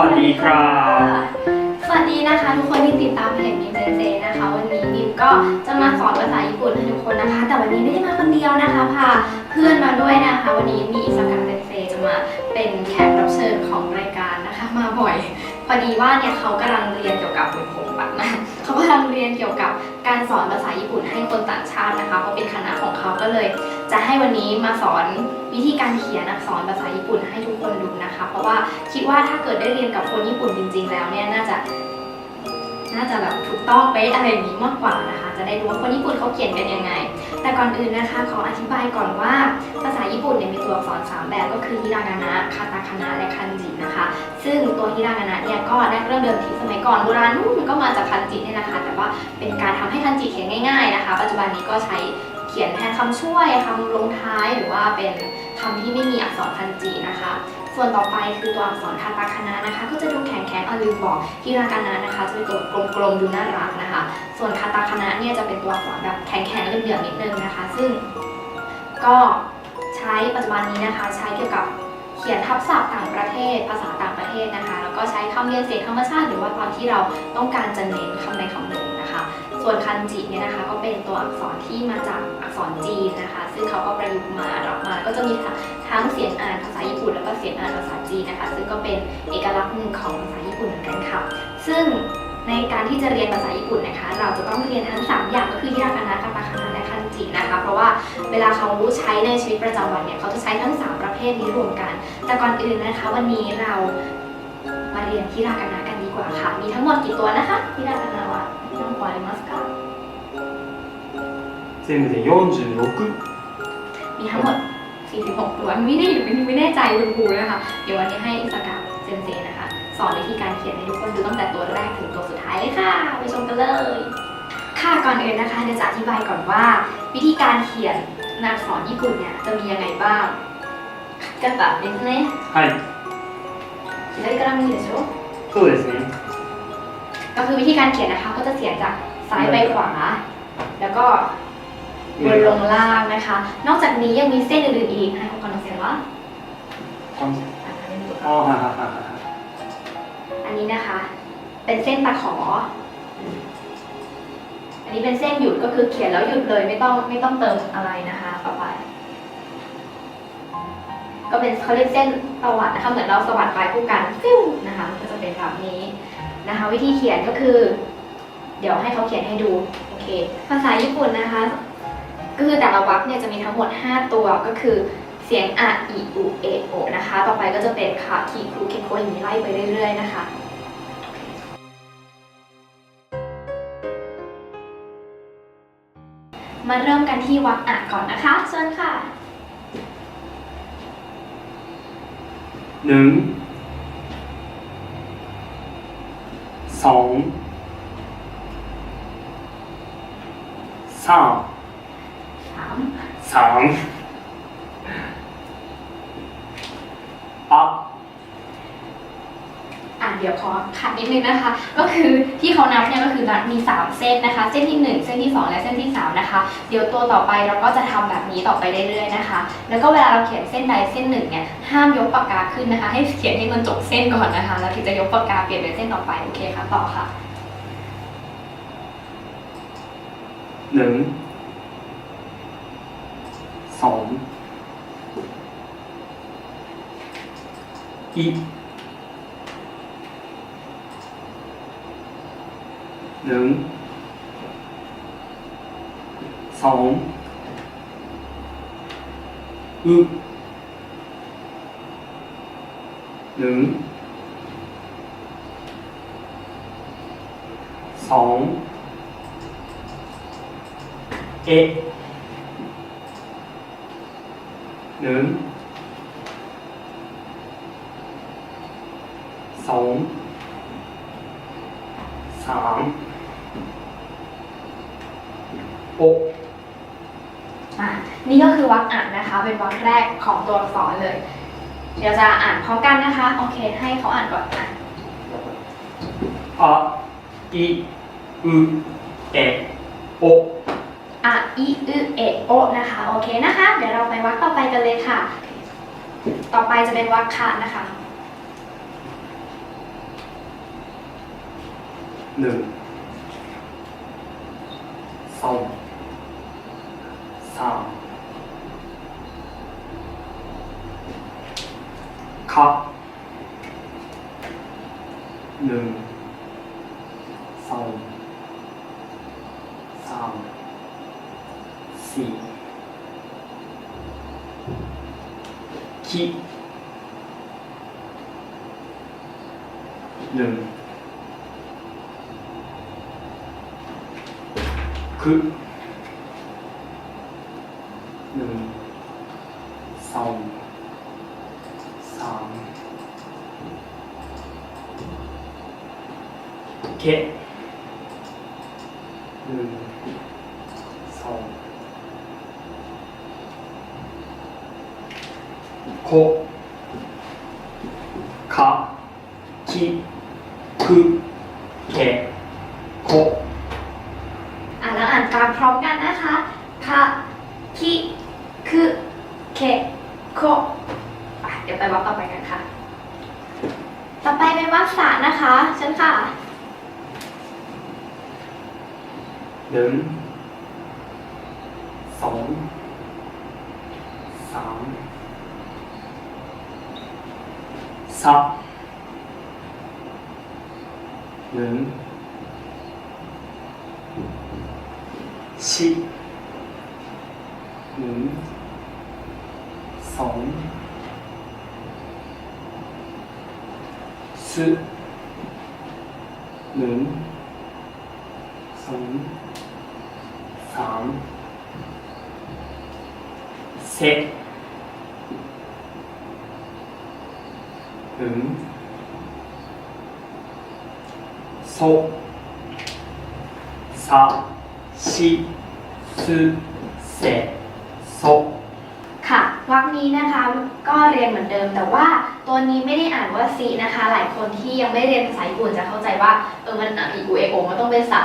วัสดีครับ สวัสดีนะคะ ทุกคนที่ติดตามเพจมิมเจเจนะคะ วันนี้มิมก็จะมาสอนภาษาญี่ปุ่นให้ทุกคนนะคะ แต่วันนี้ไม่ได้มาคนเดียวนะคะพาเพื่อนมาด้วยนะคะ วันนี้มีอิสกาเซนเซจะมาเป็นแขกรับเชิญของรายการนะคะ มาบ่อย พอดีว่าเนี่ยเขากำลังเรียนเกี่ยวกับผมผมปัดนะ เขากำลังเรียนเกี่ยวกับการสอนภาษาญี่ปุ่นให้คนต่างชาตินะคะเพราะเป็นคณะของเขาก็เลย จะให้วันนี้มาสอนวิธีการเขียนอักษรภาษาญี่ปุ่นให้ทุกคนดูนะคะ เพราะว่าคิดว่าถ้าเกิดได้เรียนกับคนญี่ปุ่นจริง ๆ แล้วเนี่ยน่าจะน่าจะแบบถูกต้องเป๊ะอะไรนี้มากกว่านะคะ จะได้รู้ว่าคนญี่ปุ่นเขาเขียนกันยังไง แต่ก่อนอื่นนะคะขออธิบายก่อนว่า ภาษาญี่ปุ่นเนี่ยมีตัวอักษรสามแบบก็คือฮิรากานะคาตาคานะและคันจินะคะ ซึ่งตัวฮิรากานะเนี่ยก็แรกเริ่มเดิมทีสมัยก่อนโบราณนู่นก็มาจากคันจิเนี่ยนะคะ แต่ว่าเป็นการทำให้คันจิเขียนง่ายๆนะคะ ปัจจุบันนี้ก็ใช้เขียนแทนคำช่วยคำลงท้ายหรือว่าเป็นคำที่ไม่มีอักษรคันจินะคะ ส่วนต่อไปคือตัวอักษรคาตาคานะนะคะ ก็จะดูแข็งแข็งอะลืมบอกฮิรากานะนะคะ จะเป็นตัวกลมๆดูน่ารักนะคะ ส่วนคาตาคานะเนี่ยจะเป็นตัวอักษรแบบแข็งๆเหลี่ยมๆนิดนึงนะคะ ซึ่งก็ใช้ปัจจุบันนี้นะคะ ใช้เกี่ยวกับเขียนทับศัพท์ต่างประเทศ ภาษาต่างประเทศนะคะ แล้วก็ใช้คำเรียนเสียงธรรมชาติ หรือว่าตอนที่เราต้องการจะเน้นคำใดคำหนึ่ง ส่วนคันจิเนี่ยนะคะก็เป็นตัวอักษรที่มาจากอักษรจีนนะคะ ซึ่งเขาก็ประยุกต์มารับมา ก็จะมีทั้งเสียงอ่านภาษาญี่ปุ่น แล้วก็เสียงอ่านภาษาจีนนะคะ ซึ่งก็เป็นเอกลักษณ์หนึ่งของภาษาญี่ปุ่นเหมือนกันค่ะ ซึ่งในการที่จะเรียนภาษาญี่ปุ่นนะคะ เราจะต้องเรียนทั้ง 3 อย่างก็คือฮิรากานะคาตาคานะและคันจินะคะ เพราะว่าเวลาเขารู้ใช้ในชีวิตประจำวันเนี่ยเขาจะใช้ทั้ง 3 ประเภทนี้รวมกัน แต่ก่อนอื่นนะคะ วันนี้เรามาเรียนฮิรากานะกันดีกว่าค่ะ มีทั้งหมดกี่ตัวนะคะฮิรากานะวะ น้องปอยมัสกา 全部で46 มีทั้งหมด 46 ตัว ไม่ได้ไม่แน่ใจคุณครูนะคะ เดี๋ยววันนี้ให้อิสกาเซนเซนะคะ สอนวิธีการเขียนให้ทุกคนดูตั้งแต่ตัวแรกถึงตัวสุดท้ายเลยค่ะ ไปชมกันเลย ค่ะก่อนอื่นนะคะเดี๋ยวจะอธิบายก่อนว่า วิธีการเขียนอักษรญี่ปุ่นเนี่ยจะมียังไงบ้างกระตับですねはい左から右でしょそうですね ก็คือวิธีการเขียนนะคะ ก็จะเขียนจากซ้ายไปขวา แล้วก็บนลงล่างนะคะ นอกจากนี้ยังมีเส้นอื่นๆอีกให้คุณกำงเสียนว่าอันนี้นะคะ เป็นเส้นตะขอ อันนี้เป็นเส้นหยุดก็คือเขียนแล้วหยุดเลยไม่ต้องไม่ต้องเติมอะไรนะคะต่อไป ก็เป็นเขาเรียกเส้นตวัดนะคะเหมือนเราสวัสดปลายผู้กันฟิวนะคะก็จะเป็นแบบนี้นะคะ วิธีเขียนก็คือ เดี๋ยวให้เขาเขียนให้ดูโอเค ภาษาญี่ปุ่นนะคะ ก็คือแต่ละวรรคเนี่ยจะมีทั้งหมด 5 ตัวก็คือเสียงอะอีอุเอโอนะคะ ต่อไปก็จะเป็นคาคิคุเคโคอย่างนี้ไล่ไปเรื่อย ๆ นะคะมาเริ่มกันที่วรรคอะก่อนนะคะเชิญค่ะ หนึ่งสองสามสาม สามあอะ เดี๋ยวขอขัดนิดนึงนะคะ ก็คือที่เขานับเนี่ยก็คือมี 3 เส้นนะคะ เส้นที่ 1 เส้นที่ 2 และเส้นที่ 3 นะคะ เดี๋ยวตัวต่อไปเราก็จะทำแบบนี้ต่อไปเรื่อยๆนะคะ แล้วก็เวลาเราเขียนเส้นใดเส้นหนึ่งเนี่ยห้ามยกปากกาขึ้นนะคะ ให้เขียนให้มันจบเส้นก่อนนะคะ แล้วถึงจะยกปากกาเปลี่ยนเป็นเส้นต่อไปโอเคค่ะต่อค่ะหนึ่งสองอี หนึ่งสองอุหนึ่งสองเอหนึ่งสองสาม โออะนี่ก็คือวรรคอ่านนะคะ เป็นวรรคแรกของตัวอักษรเลย เดี๋ยวจะอ่านพร้อมกันนะคะ โอเค ให้เขาอ่านก่อนอะอะอีอืเอโออะอีอืเอโอนะคะ โอเคนะคะ เดี๋ยวเราไปวรรคต่อไปกันเลยค่ะ ต่อไปจะเป็นวรรคคะนะคะหนึ่ง สองสามครับหนึ่งสองสามสี่คิหนึ่ง คือหนึ่งสองสามเคหนึ่งสองโคคาคิคือเคโค อ่านแล้วอ่านตามพร้อมกันนะคะคะคิคือเคโค อะเดี๋ยวไปวักต่อไปกันค่ะ ต่อไปเป็นวักษะนะคะเชิญค่ะ หนึ่ง สอง สามสับหนึ่งชิหนึ่งสอง สหนึ่งสองสามเซหนึ่งโซซาชิสึเซโซค่ะวรรคนี้นะคะก็เรียนเหมือนเดิมแต่ว่า ตัวนี้ไม่ได้อ่านว่าซีนะคะ หลายคนที่ยังไม่เรียนภาษาญี่ปุ่นจะเข้าใจว่าเออมันอ่านอีกูเอโอมันต้องเป็นสะ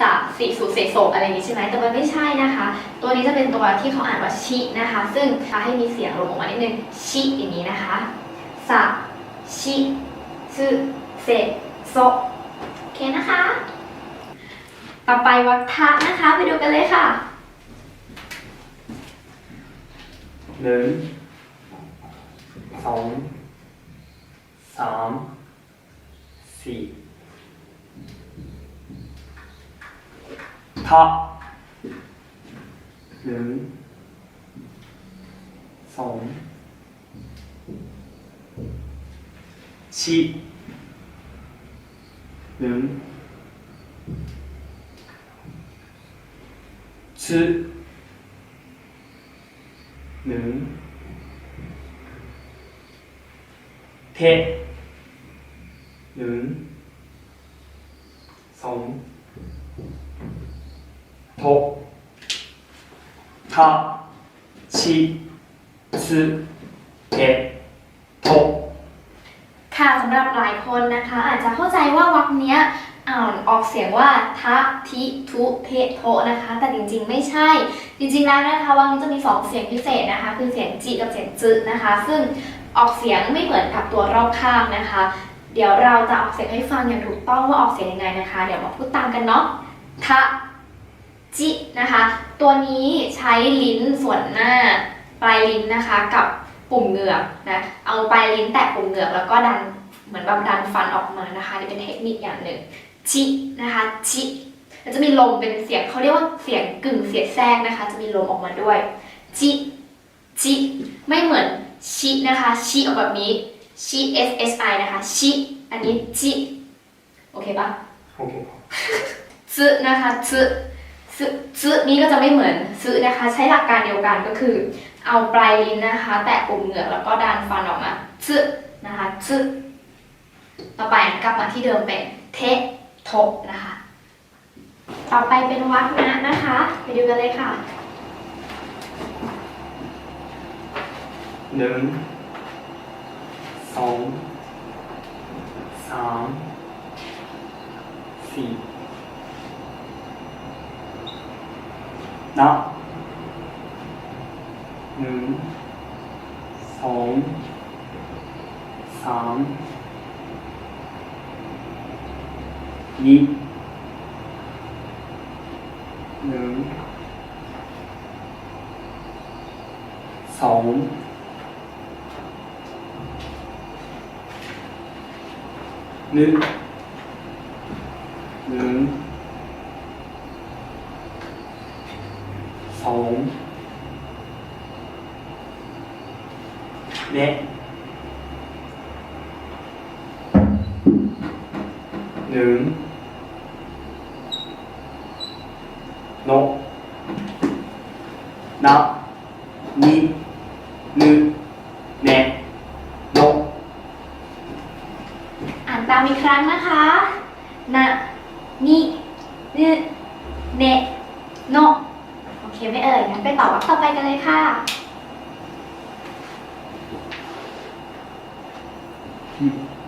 สะสีสุเสโสอะไรนี้ใช่ไหมแต่มันไม่ใช่นะคะ ตัวนี้จะเป็นตัวที่เขาอ่านว่าชินะคะ ซึ่งจะให้มีเสียงลงออกมานิดนึงชิอย่างนี้นะคะสะชิสึเสโซโอเคนะคะ ต่อไปวรรคทะนะคะ ไปดูกันเลยค่ะหนึ่งสอง สามสี่ทะหนึ่งสองชิหนึ่งつหนึ่งเท หนึ่งสองโททาชิสึเทโทค่ะสำหรับหลายคนนะคะ อาจจะเข้าใจว่าวรรคเนี้ยอ่านออกเสียงว่าทะทิทุเทโทนะคะ แต่จริงๆไม่ใช่ จริงๆแล้วนะคะวรรคนี้จะมีสองเสียงพิเศษนะคะ คือเสียงจิกับเสียงจึนะคะ ซึ่งออกเสียงไม่เหมือนกับตัวรอบข้างนะคะ เดี๋ยวเราจะออกเสียงให้ฟังอย่างถูกต้องว่าออกเสียงยังไงนะคะ เดี๋ยวมาพูดตามกันเนาะทะจินะคะ ตัวนี้ใช้ลิ้นส่วนหน้า ปลายลิ้นนะคะ กับปุ่มเหงือกนะ เอาปลายลิ้นแตะปุ่มเหงือกแล้วก็ดันเหมือนแบบดันฟันออกมานะคะนี่เป็นเทคนิคอย่างหนึ่งชินะคะชิแล้วจะมีลมเป็นเสียงเขาเรียกว่าเสียงกึ่งเสียงแทรกนะคะ จะมีลมออกมาด้วยจิจิไม่เหมือนชินะคะชิออกแบบนี้ ชิ s s i นะคะ ชิ อันนี้จิโอเคปะโอเคซึนะคะซึซึซึนี่ก็จะไม่เหมือนซึนะคะ ใช้หลักการเดียวกันก็คือ เอาปลายลิ้นนะคะ แตะปุ่มเหงือกแล้วก็ดันฟันออกมาซึนะคะซึต่อไปกลับมาที่เดิมเป็นเทโทนะคะ ต่อไปเป็นวัดนะนะคะ ไปดูกันเลยค่ะ หนึ่งส องสามสี่นับหนึ่งสองสามนิหนึ่งสอง หนึ่งหนึ่งสอง ตามอีกครั้งนะคะนะนินึเนโนโอเคไม่เอ่ยงั้นไปต่อวักต่อไปกันเลยค่ะひ